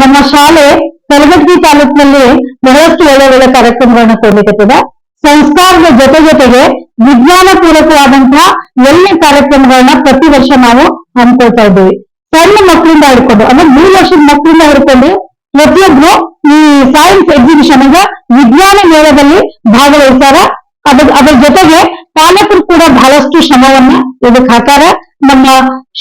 ನಮ್ಮ ಶಾಲೆ ಕಲಘಟಗಿ ತಾಲೂಕಿನಲ್ಲಿ ಬಹಳಷ್ಟು ಒಳ್ಳೆ ಒಳ್ಳೆ ಕಾರ್ಯಕ್ರಮಗಳನ್ನ ಕೊಡ್ಲಿಕ್ಕೆ ಸಂಸ್ಕಾರದ ಜೊತೆ ಜೊತೆಗೆ ವಿಜ್ಞಾನ ಪೂರಕವಾದಂತಹ ಒಳ್ಳೆ ಕಾರ್ಯಕ್ರಮಗಳನ್ನ ಪ್ರತಿ ವರ್ಷ ನಾವು ಹಮ್ಮಿಕೊಳ್ತಾ ಇದ್ದೀವಿ. ಸಣ್ಣ ಮಕ್ಕಳಿಂದ ಹಿಡ್ಕೊಂಡು, ಅಂದ್ರೆ ಮೂರು ವರ್ಷದ ಮಕ್ಕಳಿಂದ ಹಿಡ್ಕೊಂಡು ಪ್ರತಿಯೊಬ್ರು ಈ ಸೈನ್ಸ್ ಎಕ್ಸಿಬಿಷನ್ ಅಂದ್ರೆ ವಿಜ್ಞಾನ ಮೇಳದಲ್ಲಿ ಭಾಗವಹಿಸ್ತಾರ. ಅದ್ರ ಅದ್ರ ಜೊತೆಗೆ ಪಾಲಕರು ಕೂಡ ಬಹಳಷ್ಟು ಶ್ರಮವನ್ನ ಇದಕ್ಕೆ ಹಾಕಾರ ನಮ್ಮ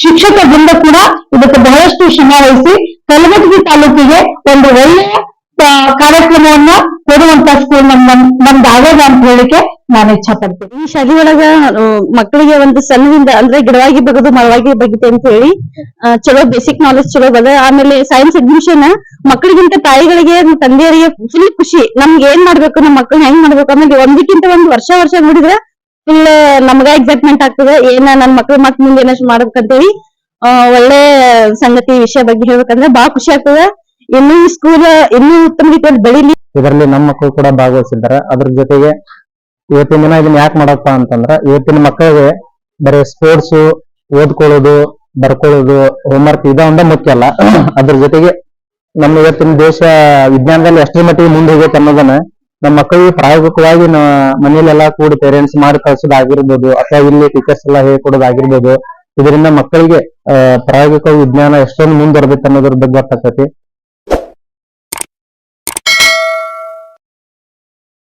ಶಿಕ್ಷಕ ವೃಂದ ಕೂಡ ಇದಕ್ಕೆ ಬಹಳಷ್ಟು ಶ್ರಮ ವಹಿಸಿ ಕಲಬುರಗಿ ತಾಲೂಕಿಗೆ ಒಂದು ಒಳ್ಳೆಯ ಕಾರ್ಯಕ್ರಮವನ್ನ ಕೊಡುವಂತ ಸ್ಕೂಲ್ ನಮ್ ನಮ್- ನಮ್ದು ಆಗದ ಅಂತ ಹೇಳಿಕೆ ನಾನು ಇಚ್ಛಾ ಪಡ್ತೀನಿ ಈ ಶಾಲೆ ಒಳಗ ಮಕ್ಕಳಿಗೆ ಒಂದು ಸಣ್ಣದಿಂದ ಅಂದ್ರೆ ಗಿಡವಾಗಿ ಬಗದು ಮರವಾಗಿ ಬಗ್ಗೆ ಅಂತ ಹೇಳಿ ಚಲೋ ಬೇಸಿಕ್ ನಾಲೆಜ್ ಚಲೋ ಬದ ಆಮೇಲೆ ಸೈನ್ಸ್ ಅಡ್ಮಿಷನ್ ಮಕ್ಕಳಿಗಿಂತ ತಾಯಿಗಳಿಗೆ, ತಂದೆಯರಿಗೆ ಫುಲ್ ಖುಷಿ. ನಮ್ಗೆ ಏನ್ ಮಾಡ್ಬೇಕು ನಮ್ಮ ಮಕ್ಕಳು ಹೆಂಗ್ ಮಾಡ್ಬೇಕು ಆಮೇಲೆ ಒಂದಕ್ಕಿಂತ ಒಂದು ವರ್ಷ ವರ್ಷ ನೋಡಿದ್ರೆ ಫುಲ್ ನಮ್ಗ ಎಕ್ಸೈಟ್ಮೆಂಟ್ ಆಗ್ತದೆ. ಏನ ನನ್ ಮಕ್ಳು ಮತ್ ಮುಂದೆ ಏನಷ್ಟು ಮಾಡ್ಬೇಕಂತೇಳಿ ಒಳ್ಳೆ ಸಂಗತಿ ವಿಷಯ ಬಗ್ಗೆ ಹೇಳ್ಬೇಕಂದ್ರೆ ಬಹಳ ಖುಷಿ ಆಗ್ತದ. ಇನ್ನೂ ಸ್ಕೂಲ್ ಇನ್ನೂ ಉತ್ತಮ ರೀತಿಯಲ್ಲಿ ಬೆಳಿಲಿ. ಇದರಲ್ಲಿ ನಮ್ಮ ಮಕ್ಕಳು ಕೂಡ ಭಾಗವಹಿಸಿದ್ದಾರೆ. ಅದ್ರ ಜೊತೆಗೆ ಇವತ್ತಿನ ದಿನ ಇದನ್ನ ಯಾಕೆ ಮಾಡಪ್ಪ ಅಂತಂದ್ರ, ಇವತ್ತಿನ ಮಕ್ಕಳಿಗೆ ಬರೀ ಸ್ಪೋರ್ಟ್ಸ್ ಓದ್ಕೊಳ್ಳೋದು, ಬರ್ಕೊಳ್ಳೋದು ಹೋಮ್ವರ್ಕ್ ಇದ ಒಂದ ಮುಖ್ಯ ಅಲ್ಲ. ಅದ್ರ ಜೊತೆಗೆ ನಮ್ಮ ಇವತ್ತಿನ ದೇಶ ವಿಜ್ಞಾನದಲ್ಲಿ ಎಷ್ಟರ ಮಟ್ಟಿಗೆ ಮುಂದೆ ಹೋಗೈತೆ ಅನ್ನೋದನ್ನ ನಮ್ಮ ಮಕ್ಕಳಿಗೆ ಪ್ರಾಯೋಗಿಕವಾಗಿ ಮನೇಲೆಲ್ಲ ಕೂಡಿ ಪೇರೆಂಟ್ಸ್ ಮಾಡಿ ಕಳ್ಸೋದಾಗಿರ್ಬೋದು, ಅಥವಾ ಇಲ್ಲಿ ಟೀಚರ್ಸ್ ಎಲ್ಲ ಹೇಳ್ಕೊಡೋದಾಗಿರ್ಬೋದು ಇದರಿಂದ ಮಕ್ಕಳಿಗೆ ಪ್ರಾಯೋಗಿಕ ವಿಜ್ಞಾನ ಎಷ್ಟೊಂದು ಮುಂದುವರೆದೈತೆ ಅನ್ನೋದ್ರ ಬಗ್ಗೆ ಗೊತ್ತಾಗ್ತೈತಿ.